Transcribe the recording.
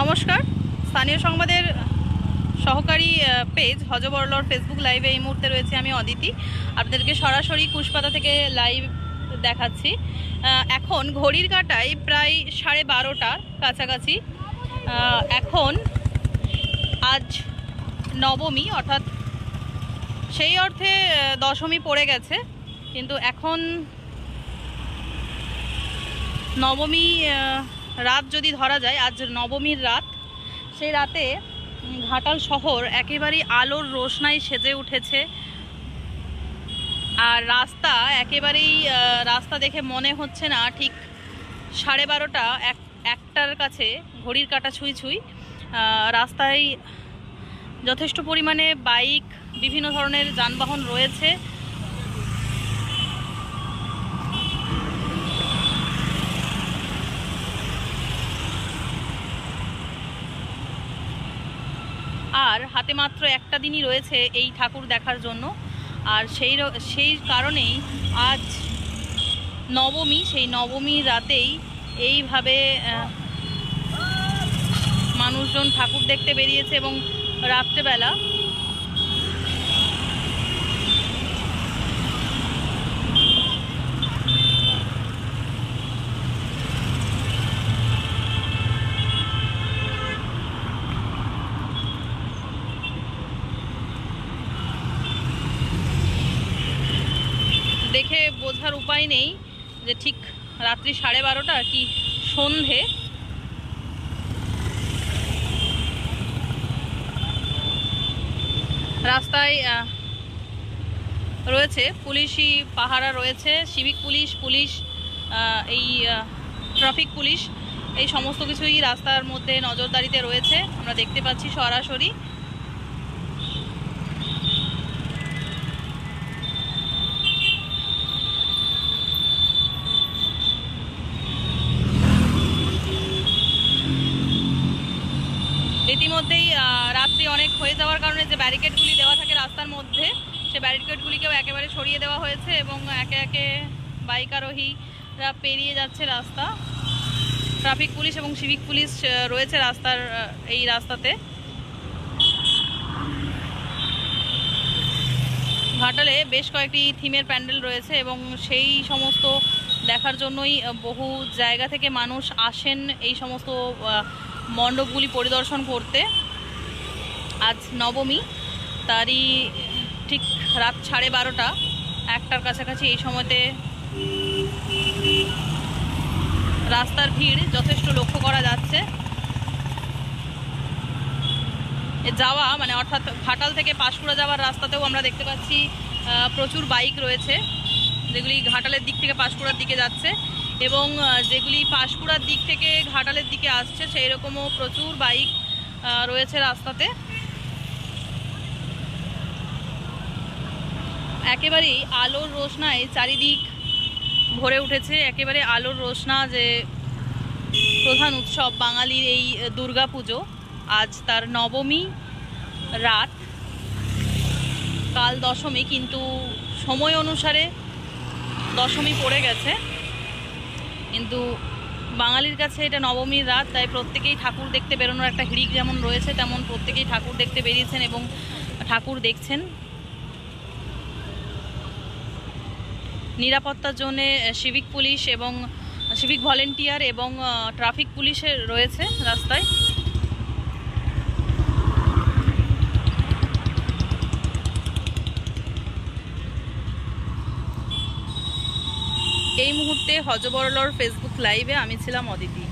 নমস্কার। স্থানীয় সংবাদের সহকারী পেজ হজবরলর ফেসবুক লাইভে এই মুহূর্তে রয়েছে আমি অদিতি। আপনাদেরকে সরাসরি কুশপাতা থেকে লাইভ দেখাচ্ছি। এখন ঘড়ির কাটায় প্রায় সাড়ে বারোটার কাছাকাছি। এখন আজ নবমী, অর্থাৎ সেই অর্থে দশমী পড়ে গেছে। কিন্তু এখন নবমী রাত যদি ধরা যায়, আজ নবমীর রাত, সেই রাতে ঘাটাল শহর একেবারেই আলোর রোশনায় সেজে উঠেছে। আর রাস্তা একেবারেই রাস্তা দেখে মনে হচ্ছে না, ঠিক সাড়ে বারোটা, এক, একটার কাছে ঘড়ির কাটা ছুঁই ছুঁই। রাস্তায় যথেষ্ট পরিমাণে বাইক, বিভিন্ন ধরনের যানবাহন রয়েছে। আর হাতে মাত্র একটা দিনই রয়েছে এই ঠাকুর দেখার জন্য। আর সেই সেই কারণেই আজ নবমী, সেই নবমী রাতেই এইভাবে মানুষজন ঠাকুর দেখতে বেরিয়েছে এবং রাত্রেবেলা দেখে বোঝার উপায় নেই যে ঠিক রাত্রি সাড়ে বারোটা কি সন্ধে। রাস্তায় রয়েছে, পুলিশি পাহারা রয়েছে সিভিক পুলিশ পুলিশ এই ট্রাফিক পুলিশ, এই সমস্ত কিছুই রাস্তার মধ্যে নজরদারিতে রয়েছে। আমরা দেখতে পাচ্ছি সরাসরি ইতিমধ্যেই রাত্রি অনেক হয়ে যাওয়ার কারণে যে ব্যারিকেডগুলি দেওয়া থাকে রাস্তার মধ্যে, সে ব্যারিকেডগুলিকেও একেবারে সরিয়ে দেওয়া হয়েছে এবং একে একে বাইক আরোহীরা পেরিয়ে যাচ্ছে রাস্তা। ট্রাফিক পুলিশ এবং সিভিক পুলিশ রয়েছে রাস্তার এই রাস্তাতে। ঘাটালে বেশ কয়েকটি থিমের প্যান্ডেল রয়েছে এবং সেই সমস্ত দেখার জন্যই বহু জায়গা থেকে মানুষ আসেন এই সমস্ত মণ্ডপগুলি পরিদর্শন করতে আজ নবমী, তারই ঠিক রাত সাড়ে বারোটা, একটার কাছাকাছি এই সময়তে রাস্তার ভিড় যথেষ্ট লক্ষ্য করা যাচ্ছে। যাওয়া মানে অর্থাৎ ঘাটাল থেকে পাঁশকুড়া যাওয়ার রাস্তাতেও আমরা দেখতে পাচ্ছি প্রচুর বাইক রয়েছে। যেগুলি ঘাটালের দিক থেকে পাঁশকুড়ার দিকে যাচ্ছে এবং যেগুলি পাঁশকুড়ার দিক থেকে ঘাটালের দিকে আসছে সেই রকমও প্রচুর বাইক রয়েছে রাস্তাতে। একেবারেই আলোর রোশনায় চারিদিক ভরে উঠেছে, একেবারে আলোর রোশনা যে প্রধান উৎসব বাঙালির এই দুর্গা পুজো। আজ তার নবমী রাত। কাল দশমী, কিন্তু সময় অনুসারে দশমী পড়ে গেছে। কিন্তু বাঙালির কাছে এটা নবমীর রাত, তাই প্রত্যেকেই ঠাকুর দেখতে বেরোনোর একটা হিড়িক যেমন রয়েছে, তেমন প্রত্যেকেই ঠাকুর দেখতে বেরিয়েছেন এবং ঠাকুর দেখছেন। নিরাপত্তার জন্য সিভিক পুলিশ এবং, সিভিক ভলেন্টিয়ার এবং ট্রাফিক পুলিশের রয়েছে রাস্তায়। এই মুহূর্তে হজবরলর ফেসবুক লাইভে আমি ছিলাম অদিতি।